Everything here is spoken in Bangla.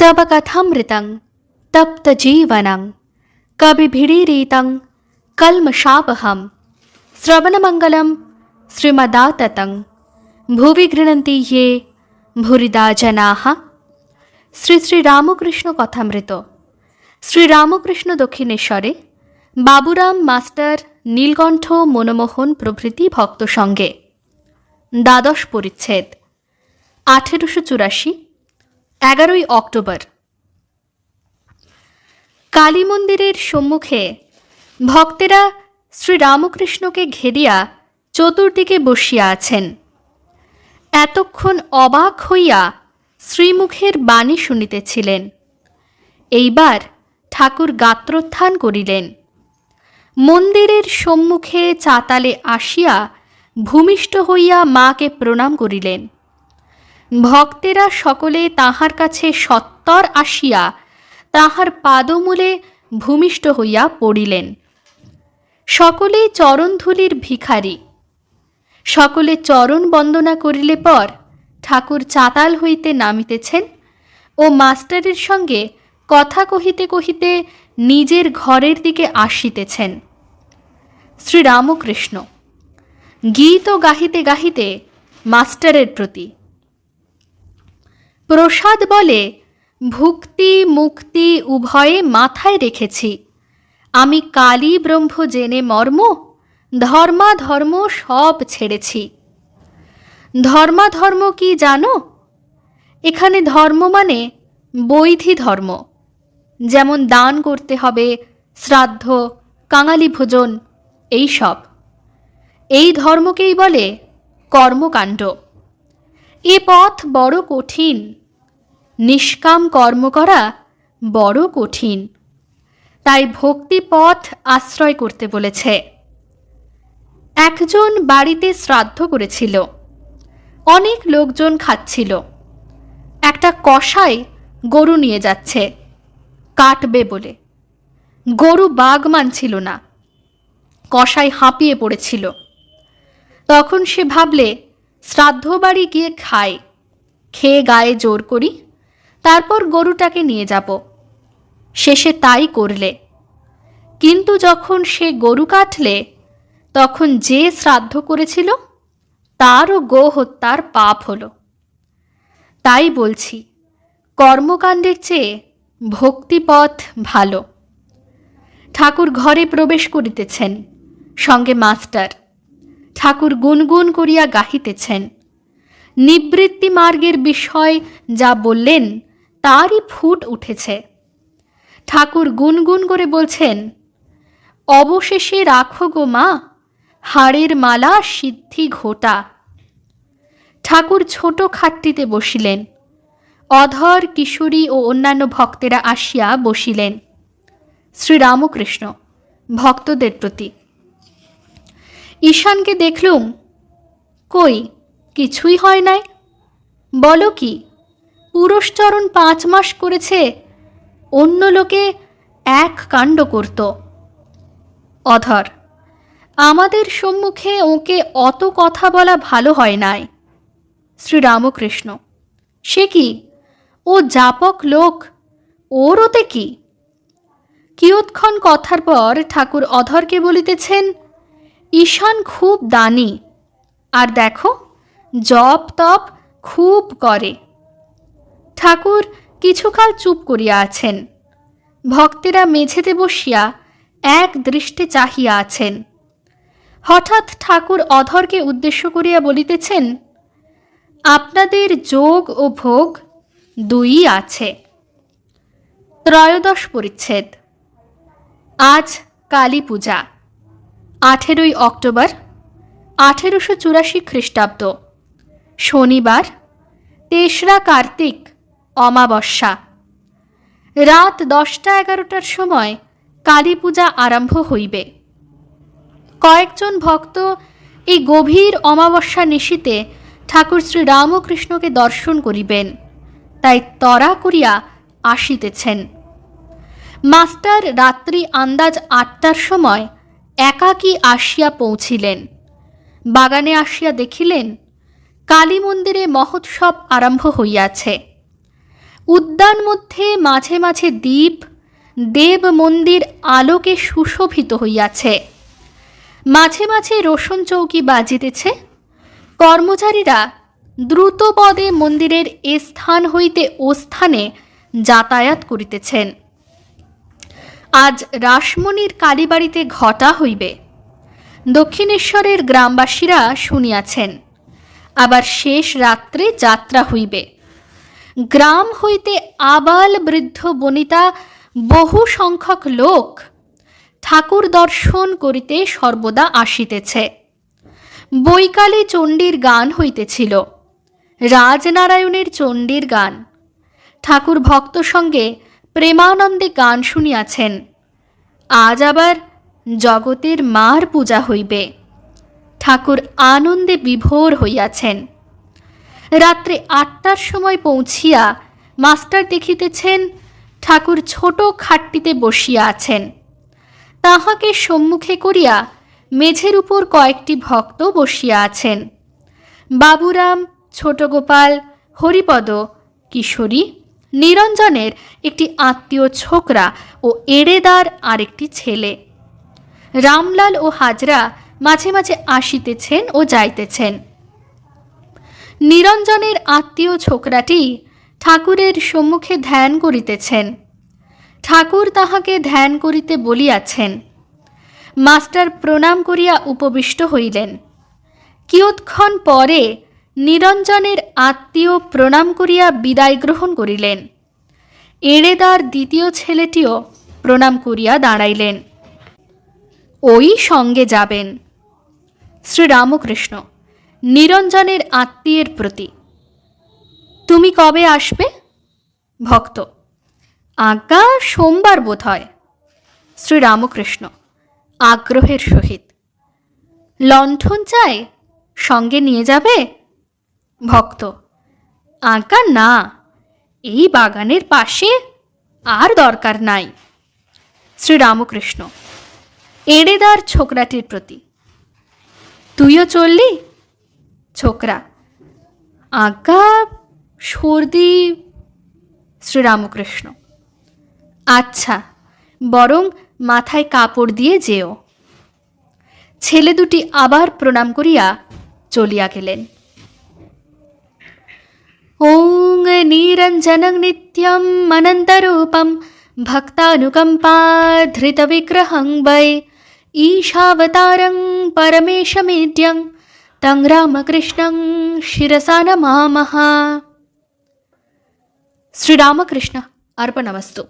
तव कथामृतं तप्तजीवनं कविभिरीरितं कल्मषापहं श्रवणमङ्गलं श्रीमदाततं ভুবি গৃণন্তি ইয়ে ভুরিদা জনাহ শ্রী শ্রী রামকৃষ্ণ কথামৃত শ্রী রামকৃষ্ণ দক্ষিণেশ্বরে বাবুরাম মাস্টার নীলকণ্ঠ মনমোহন প্রভৃতি ভক্ত সঙ্গে দ্বাদশ পরিচ্ছেদ আঠেরোশো চুরাশি এগারোই অক্টোবর। কালী মন্দিরের সম্মুখে ভক্তেরা শ্রীরামকৃষ্ণকে ঘেরিয়া চতুর্দিকে বসিয়া আছেন। এতক্ষণ অবাক হইয়া শ্রীমুখের বাণী শুনিতেছিলেন। এইবার ঠাকুর গাত্রোত্থান করিলেন। মন্দিরের সম্মুখে চাতালে আসিয়া ভূমিষ্ঠ হইয়া মাকে প্রণাম করিলেন। ভক্তেরা সকলে তাহার কাছে সত্তর আসিয়া তাহার পাদমূলে ভূমিষ্ঠ হইয়া পড়িলেন। সকলেই চরণধূলির ভিখারী। সকলে চরণ বন্দনা করিলে পর ঠাকুর চাতাল হইতে নামিতেছেন ও মাস্টারের সঙ্গে কথা কহিতে কহিতে নিজের ঘরের দিকে আসিতেছেন। শ্রীরামকৃষ্ণ। গীত গাহিতে গাহিতে মাস্টারের প্রতি প্রসাদ বলে, ভুক্তি, মুক্তি উভয়ে মাথায় রেখেছি। আমি কালী ব্রহ্ম জেনে মর্ম, ধর্মাধর্ম সব ছেড়েছি। ধর্মাধর্ম কি জানো? এখানে ধর্ম মানে বৈধি ধর্ম। যেমন দান করতে হবে, শ্রাদ্ধ, কাঙালি ভোজন, এই সব। এই ধর্মকেই বলে কর্মকাণ্ড। এ পথ বড় কঠিন। নিষ্কাম কর্ম করা বড় কঠিন। তাই ভক্তি পথ আশ্রয় করতে বলেছে। একজন বাড়িতে শ্রাদ্ধ করেছিল। অনেক লোকজন খাচ্ছিল। একটা কষাই গরু নিয়ে যাচ্ছে। কাটবে বলে। গরু বাঘ মানছিল না। কষাই হাঁপিয়ে পড়েছিল। তখন সে ভাবলে শ্রাদ্ধ বাড়ি গিয়ে খায় খেয়ে গায়ে জোর করি। তারপর গরুটাকে নিয়ে যাব। শেষে তাই করলে। কিন্তু যখন সে গরু কাটলে, তখন যে শ্রাদ্ধ করেছিল, তারও গো হত্যার পাপ হলো। তাই বলছি, কর্মকাণ্ডের চেয়ে ভক্তিপথ ভালো। ঠাকুর ঘরে প্রবেশ করিতেছেন, সঙ্গে মাস্টার। ঠাকুর গুনগুন করিয়া গাহিতেছেন। নিবৃত্তি মার্গের বিষয় যা বললেন তারই ফুট উঠেছে। ঠাকুর গুনগুন করে বলছেন, অবশেষে রাখো গো মা, হাড়ের মালা সিদ্ধি ঘোটা। ঠাকুর ছোট খাটটিতে বসিলেন। অধর কিশোরী ও অন্যান্য ভক্তেরা আসিয়া বসিলেন। শ্রীরামকৃষ্ণ, ভক্তদের প্রতি। ঈশানকে দেখলুম, কই, কিছুই হয় নাই? বলো কি? পুরুষচরণ পাঁচ মাস করেছে, অন্য লোকে এক কাণ্ড করত। অধর, আমাদের সম্মুখে ওকে অত কথা বলা ভালো হয় নাই। শ্রীরামকৃষ্ণ, সে কি? ও জাপক লোক ওর ওতে কি? কিয়ৎক্ষণ কথার পর ঠাকুর অধরকে বলিতেছেন, ঈশান খুব দানি, আর দেখো, জপ তপ খুব করে। ঠাকুর কিছুকাল চুপ করিয়া আছেন। ভক্তেরা মেঝেতে বসিয়া এক দৃষ্টে চাহিয়া আছেন। হঠাৎ ঠাকুর অধরকে উদ্দেশ্য করিয়া বলিতেছেন, আপনাদের যোগ ও ভোগ দুই আছে। ত্রয়োদশ পরিচ্ছেদ। আজ কালী পূজা। আঠেরোই অক্টোবর, আঠেরোশো চুরাশি খ্রিস্টাব্দ। শনিবার, তেসরা কার্তিক। অমাবস্যা। রাত দশটা এগারোটার সময় কালী পূজা আরম্ভ হইবে। কয়েকজন ভক্ত এই গভীর অমাবস্যা নিশীতে ঠাকুর শ্রী রামকৃষ্ণকে দর্শন করিবেন, তাই তরা করিয়া আসিতেছেন। মাস্টার রাত্রি আন্দাজ আটটার সময় একাকী আসিয়া পৌঁছিলেন। বাগানে আসিয়া দেখিলেন কালী মন্দিরে মহোৎসব আরম্ভ হইয়াছে। উদ্যান মধ্যে মাঝে মাঝে দ্বীপ, দেব মন্দির আলোকে সুশোভিত হইয়াছে। মাঝে মাঝে রোশন চৌকি বাজিতেছে। কর্মচারীরা দ্রুত পদে মন্দিরের এ স্থান হইতে ও স্থানে যাতায়াত করিতেছেন। আজ রাসমণির কালীবাড়িতে ঘটা হইবে। দক্ষিণেশ্বরের গ্রামবাসীরা শুনিয়াছেন। আবার শেষ রাত্রে যাত্রা হইবে। গ্রাম হইতে আবাল বৃদ্ধ বনিতা বহু সংখ্যক লোক ঠাকুর দর্শন করিতে সর্বদা আসিতেছে। বৈকালে চণ্ডীর গান হইতেছিল। রাজনারায়ণের চণ্ডীর গান। ঠাকুর ভক্ত সঙ্গে প্রেমানন্দে গান শুনিয়াছেন। আজ আবার জগতের মার পূজা হইবে। ঠাকুর আনন্দে বিভোর হইয়াছেন। রাত্রে আটটার সময় পৌঁছিয়া মাস্টার দেখিতেছেন ঠাকুর ছোট খাটটিতে বসিয়া আছেন। তাহাকে সম্মুখে করিয়া মেঝের উপর কয়েকটি ভক্ত বসিয়া আছেন। বাবুরাম, ছোটগোপাল, হরিপদ, কিশোরী, নিরঞ্জনের একটি আত্মীয় ছোকরা ও এড়েদার আরেকটি ছেলে। রামলাল ও হাজরা মাঝে মাঝে আসিতেছেন ও যাইতেছেন। নিরঞ্জনের আত্মীয় ছোকরাটি ঠাকুরের সম্মুখে ধ্যান করিতেছেন। ঠাকুর তাহাকে ধ্যান করিতে বলিয়াছেন। মাস্টার প্রণাম করিয়া উপবিষ্ট হইলেন। কিয়ৎক্ষণ পরে নিরঞ্জনের আত্মীয় প্রণাম করিয়া বিদায় গ্রহণ করিলেন। এড়েদার দ্বিতীয় ছেলেটিও প্রণাম করিয়া দাঁড়াইলেন। ওই সঙ্গে যাবেন। শ্রীরামকৃষ্ণ। নিরঞ্জনের আত্মীয়ের প্রতি। তুমি কবে আসবে? ভক্ত। আজ্ঞা সোমবার বোধ হয় শ্রীরামকৃষ্ণ, আগ্রহের সহিত। লণ্ঠন চাই সঙ্গে নিয়ে যাবে? ভক্ত, আজ্ঞা না, এই বাগানের পাশে আর দরকার নাই। শ্রীরামকৃষ্ণ, এড়েদার ছোকরাটির প্রতি। তুইও চললি? ছোকরা। আজ্ঞা সর্দি শ্রীরামকৃষ্ণ। আচ্ছা বরং মাথায় কাপড় দিয়ে যেও। ছেলে দুটি আবার প্রণাম করিয়া চলিয়া গেলেন। ওং নিরঞ্জনং নিত্যম অনন্তরূপম ভক্তানুকম্পাধৃতবিগ্রহং বৈ। ঈশাবতারং পরমেশমেড্যং తం రామకృష్ణం శిరసాన మామహ శ్రీరామకృష్ణ అర్పణమస్తు